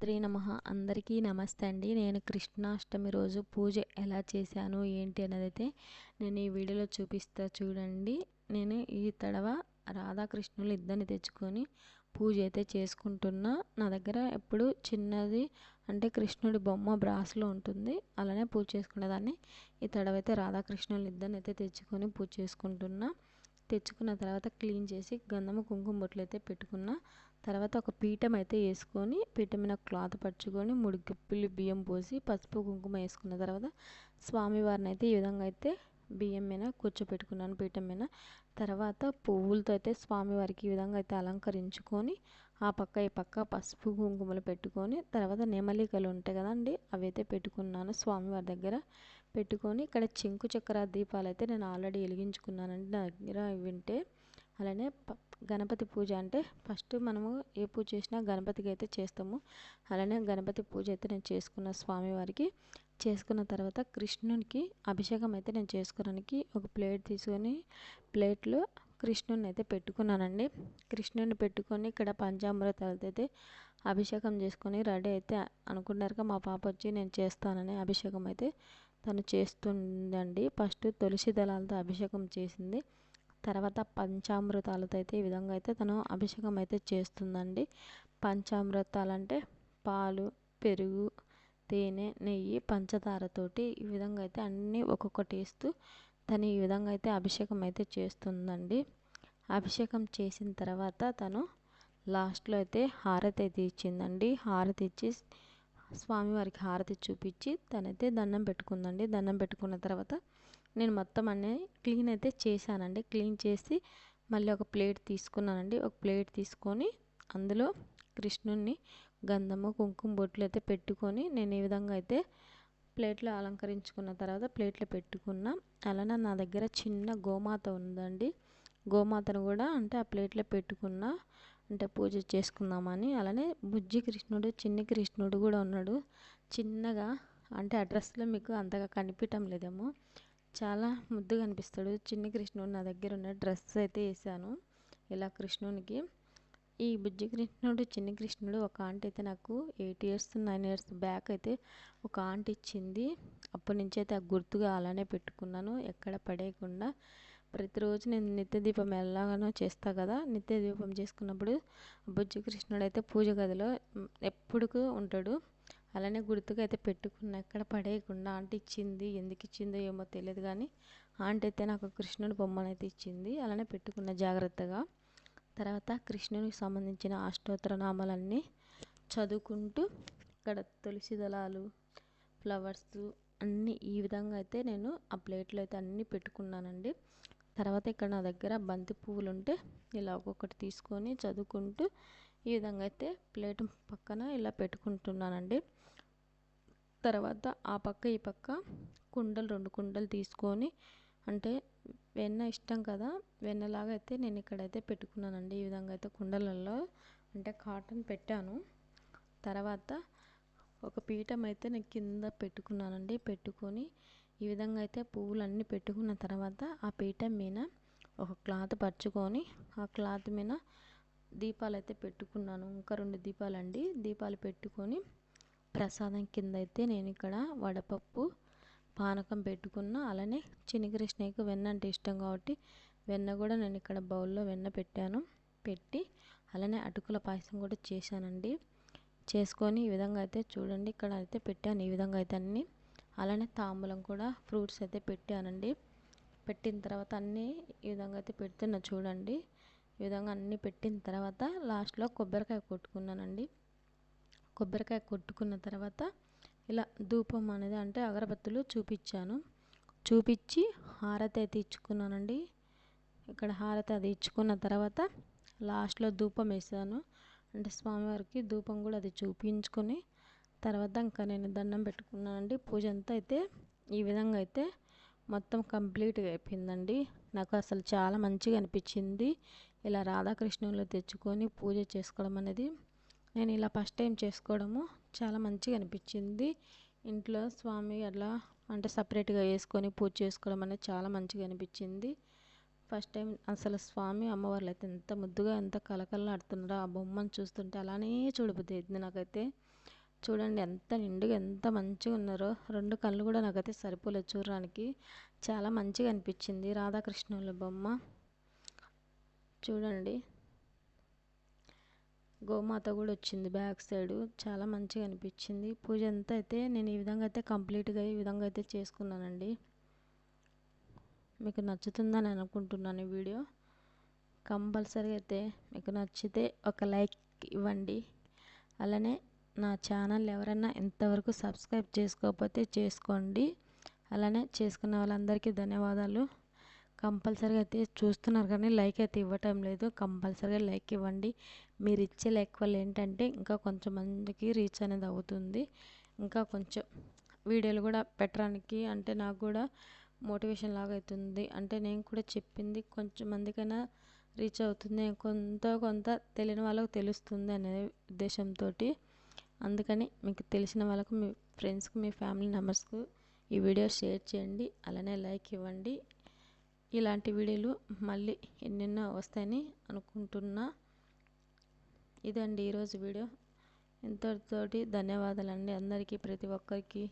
శ్రీ నమ. అందరికీ నమస్తే అండి. నేను కృష్ణాష్టమి రోజు పూజ ఎలా చేశాను ఏంటి అనేది అయితే నేను ఈ వీడియోలో చూపిస్తా చూడండి. నేను ఈ తడవ రాధాకృష్ణులు ఇద్దరిని తెచ్చుకొని పూజ అయితే చేసుకుంటున్నా. నా దగ్గర ఎప్పుడు చిన్నది అంటే కృష్ణుడి బొమ్మ బ్రాస్లో ఉంటుంది. అలానే పూజ చేసుకునేదాన్ని. ఈ తడవ అయితే రాధాకృష్ణులు ఇద్దరిని అయితే తెచ్చుకొని పూజ చేసుకుంటున్నా. తెచ్చుకున్న తర్వాత క్లీన్ చేసి గంధము కుంకుమ బొట్లు అయితే పెట్టుకున్న. తర్వాత ఒక పీఠం అయితే వేసుకొని పీఠం మీద క్లాత్ పరుచుకొని మూడు గిప్పులు బియ్యం పోసి పసుపు కుంకుమ వేసుకున్న తర్వాత స్వామివారిని అయితే ఈ విధంగా అయితే బియ్యం మీద కూర్చోపెట్టుకున్నాను పీఠం మీద. తర్వాత పువ్వులతో అయితే స్వామివారికి ఈ విధంగా అయితే అలంకరించుకొని ఆ పక్క ఈ పక్క పసుపు కుంకుమలు పెట్టుకొని తర్వాత నెమలికలు ఉంటాయి కదండి అవి అయితే పెట్టుకున్నాను స్వామివారి దగ్గర. పెట్టుకొని ఇక్కడ చింకు చక్ర దీపాలు అయితే నేను ఆల్రెడీ వెలిగించుకున్నానండి నా దగ్గర వింటే అలానే గణపతి పూజ అంటే ఫస్ట్ మనము ఏ పూజ చేసినా గణపతికి అయితే చేస్తాము. అలానే గణపతి పూజ అయితే నేను చేసుకున్న స్వామివారికి చేసుకున్న తర్వాత కృష్ణునికి అభిషేకం అయితే నేను చేసుకోవడానికి ఒక ప్లేట్ తీసుకొని ప్లేట్లో కృష్ణుని అయితే పెట్టుకున్నానండి. కృష్ణుని పెట్టుకొని ఇక్కడ పంచామృతాలతో అయితే అభిషేకం చేసుకొని రెడీ అయితే అనుకున్నారుగా మా పాప వచ్చి నేను చేస్తానని అభిషేకం అయితే తను చేస్తుందండి. ఫస్ట్ తులసి దళాలతో అభిషేకం చేసింది. తర్వాత పంచామృతాలతో అయితే ఈ విధంగా అయితే తను అభిషేకం అయితే చేస్తుందండి. పంచామృతాలు అంటే పాలు పెరుగు తేనె నెయ్యి పంచదారతోటి ఈ విధంగా అయితే అన్నీ ఒక్కొక్కటి వేస్తూ తను ఈ విధంగా అయితే అభిషేకం అయితే చేస్తుందండి. అభిషేకం చేసిన తర్వాత తను లాస్ట్లో అయితే హారతి అయితే ఇచ్చిందండి. హారతి ఇచ్చి స్వామివారికి హారతి చూపించి తనైతే దండం పెట్టుకుందండి. దండం పెట్టుకున్న తర్వాత నేను మొత్తం అన్నీ క్లీన్ అయితే చేశానండి. క్లీన్ చేసి మళ్ళీ ఒక ప్లేట్ తీసుకున్నానండి. ఒక ప్లేట్ తీసుకొని అందులో కృష్ణుణ్ణి గంధము కుంకుమ బొట్లు అయితే పెట్టుకొని నేను ఈ విధంగా అయితే ప్లేట్లో అలంకరించుకున్న తర్వాత ప్లేట్లో పెట్టుకున్న అలానే నా దగ్గర చిన్న గోమాత ఉందండి. గోమాతను కూడా అంటే ఆ ప్లేట్లో పెట్టుకున్న అంటే పూజ చేసుకుందామని అలానే బుజ్జి కృష్ణుడు చిన్ని కృష్ణుడు కూడా ఉన్నాడు. చిన్నగా అంటే అడ్రస్లో మీకు అంతగా కనిపించడం లేదేమో. చాలా ముద్దుగా అనిపిస్తాడు చిన్ని కృష్ణుడు నా దగ్గర ఉన్న డ్రెస్ అయితే వేసాను ఇలా కృష్ణునికి ఈ బుజ్జి కృష్ణుడు చిన్ని కృష్ణుడు ఒక ఆంటీ అయితే నాకు eight years nine years back అయితే ఒక ఆంటీ ఇచ్చింది. అప్పటి నుంచి అయితే ఆ గుర్తుగా అలానే పెట్టుకున్నాను. ఎక్కడ పడేయకుండా ప్రతిరోజు నేను నిత్య దీపం ఎలాగానో చేస్తా కదా నిత్య దీపం చేసుకున్నప్పుడు బుజ్జి కృష్ణుడు అయితే పూజ గదిలో ఎప్పుడుకు ఉంటాడు. అలానే గుర్తుగా అయితే పెట్టుకున్న ఎక్కడ పడేయకుండా ఆంటీ ఇచ్చింది ఎందుకు ఇచ్చిందో ఏమో తెలియదు కానీ ఆంటీ అయితే నాకు కృష్ణుడి బొమ్మను అయితే ఇచ్చింది అలానే పెట్టుకున్న జాగ్రత్తగా. తర్వాత కృష్ణునికి సంబంధించిన అష్టోత్తర నామాలన్నీ చదువుకుంటూ ఇక్కడ తులసి దళాలు ఫ్లవర్స్ అన్నీ ఈ విధంగా అయితే నేను ఆ ప్లేట్లో అయితే అన్నీ పెట్టుకున్నానండి. తర్వాత ఇక్కడ నా దగ్గర బంతి పువ్వులు ఉంటే ఇలా ఒక్కొక్కటి తీసుకొని చదువుకుంటూ ఈ విధంగా అయితే ప్లేట్ పక్కన ఇలా పెట్టుకుంటున్నానండి. తర్వాత ఆ పక్క ఈ పక్క కుండలు రెండు కుండలు తీసుకొని అంటే వెన్న ఇష్టం కదా వెన్నలాగా అయితే నేను ఇక్కడైతే పెట్టుకున్నానండి. ఈ విధంగా అయితే కుండలలో అంటే కాటన్ పెట్టాను. తర్వాత ఒక పీఠం అయితే నేను కింద పెట్టుకున్నానండి. పెట్టుకొని ఈ విధంగా అయితే పువ్వులన్నీ పెట్టుకున్న తర్వాత ఆ పీఠం మీద ఒక క్లాత్ పరుచుకొని ఆ క్లాత్ మీద దీపాలు అయితే పెట్టుకున్నాను. ఇంకా రెండు దీపాలండి. దీపాలు పెట్టుకొని ప్రసాదం కింద అయితే నేను ఇక్కడ వడపప్పు పానకం పెట్టుకున్న అలానే చిన్ని కృష్ణయ్యకు వెన్న అంటే ఇష్టం కాబట్టి వెన్న కూడా నేను ఇక్కడ బౌల్లో వెన్న పెట్టాను పెట్టి అలానే అటుకుల పాయసం కూడా చేశానండి. చేసుకొని ఈ విధంగా అయితే చూడండి ఇక్కడ అయితే పెట్టాను ఈ విధంగా అయితే అన్నీ. అలానే తాంబూలం కూడా ఫ్రూట్స్ అయితే పెట్టానండి. పెట్టిన తర్వాత అన్నీ ఈ విధంగా అయితే పెడుతున్నా చూడండి. ఈ విధంగా అన్నీ పెట్టిన తర్వాత లాస్ట్లో కొబ్బరికాయ కొట్టుకున్నానండి. కొబ్బరికాయ కొట్టుకున్న తర్వాత ఇలా ధూపం అనేది అంటే అగరబత్తులు చూపించాను. చూపించి హారతి అయితే ఇచ్చుకున్నానండి ఇక్కడ హారతి అది ఇచ్చుకున్న తర్వాత లాస్ట్లో ధూపం వేసాను. అంటే స్వామివారికి ధూపం కూడా అది చూపించుకొని తర్వాత ఇంకా నేను దండం పెట్టుకున్నానండి. పూజ అంతా అయితే ఈ విధంగా అయితే మొత్తం కంప్లీట్గా అయిపోయిందండి. నాకు అసలు చాలా మంచిగా అనిపించింది. ఇలా రాధాకృష్ణులు తెచ్చుకొని పూజ చేసుకోవడం అనేది నేను ఇలా ఫస్ట్ టైం చేసుకోవడము చాలా మంచిగా అనిపించింది. ఇంట్లో స్వామి అలా అంటే సపరేట్గా వేసుకొని పూజ చేసుకోవడం అనేది చాలా మంచిగా అనిపించింది. ఫస్ట్ టైం అసలు స్వామి అమ్మవార్లు అయితే ఎంత ముద్దుగా ఎంత కలకలలాడుతున్నారో ఆ బొమ్మను చూస్తుంటే అలానే చూడబుద్ధి అవుతుంది నాకైతే. చూడండి ఎంత నిండుగా ఎంత మంచిగా ఉన్నారో. రెండు కళ్ళు కూడా నాకైతే సరిపోలేదు చూడడానికి. చాలా మంచిగా అనిపించింది రాధాకృష్ణుల బొమ్మ. చూడండి. గోమాత కూడా వచ్చింది బ్యాక్ సైడ్. చాలా మంచిగా అనిపించింది. పూజ అంతా అయితే నేను ఈ విధంగా అయితే కంప్లీట్గా ఈ విధంగా అయితే చేసుకున్నానండి. మీకు నచ్చుతుందని అనుకుంటున్నాను ఈ వీడియో. కంపల్సరీగా అయితే మీకు నచ్చితే ఒక లైక్ ఇవ్వండి. అలానే నా ఛానల్ ఎవరైనా ఇంతవరకు సబ్స్క్రైబ్ చేసుకోకపోతే చేసుకోండి. అలానే చేసుకున్న వాళ్ళందరికీ ధన్యవాదాలు. కంపల్సరీగా అయితే చూస్తున్నారు కానీ లైక్ అయితే ఇవ్వటం లేదు. కంపల్సరీగా లైక్ ఇవ్వండి. మీరు ఇచ్చే లైక్ వల్ల ఏంటంటే ఇంకా కొంచెం మందికి రీచ్ అనేది అవుతుంది. ఇంకా కొంచెం వీడియోలు కూడా పెట్టడానికి అంటే నాకు కూడా మోటివేషన్ లాగా అవుతుంది. అంటే నేను కూడా చెప్పింది కొంచెం మందికైనా రీచ్ అవుతుంది. కొంత కొంత తెలియని వాళ్ళకు తెలుస్తుంది అనే ఉద్దేశంతో అందుకని మీకు తెలిసిన వాళ్ళకు మీ ఫ్రెండ్స్కి మీ ఫ్యామిలీ మెంబర్స్కు ఈ వీడియో షేర్ చేయండి. అలానే లైక్ ఇవ్వండి. ఇలాంటి వీడియోలు మళ్ళీ ఎన్నెన్నో వస్తాయని అనుకుంటున్నా. ఇదండి ఈరోజు వీడియో. ఇంతటితోటి ధన్యవాదాలండి అందరికీ ప్రతి ఒక్కరికి.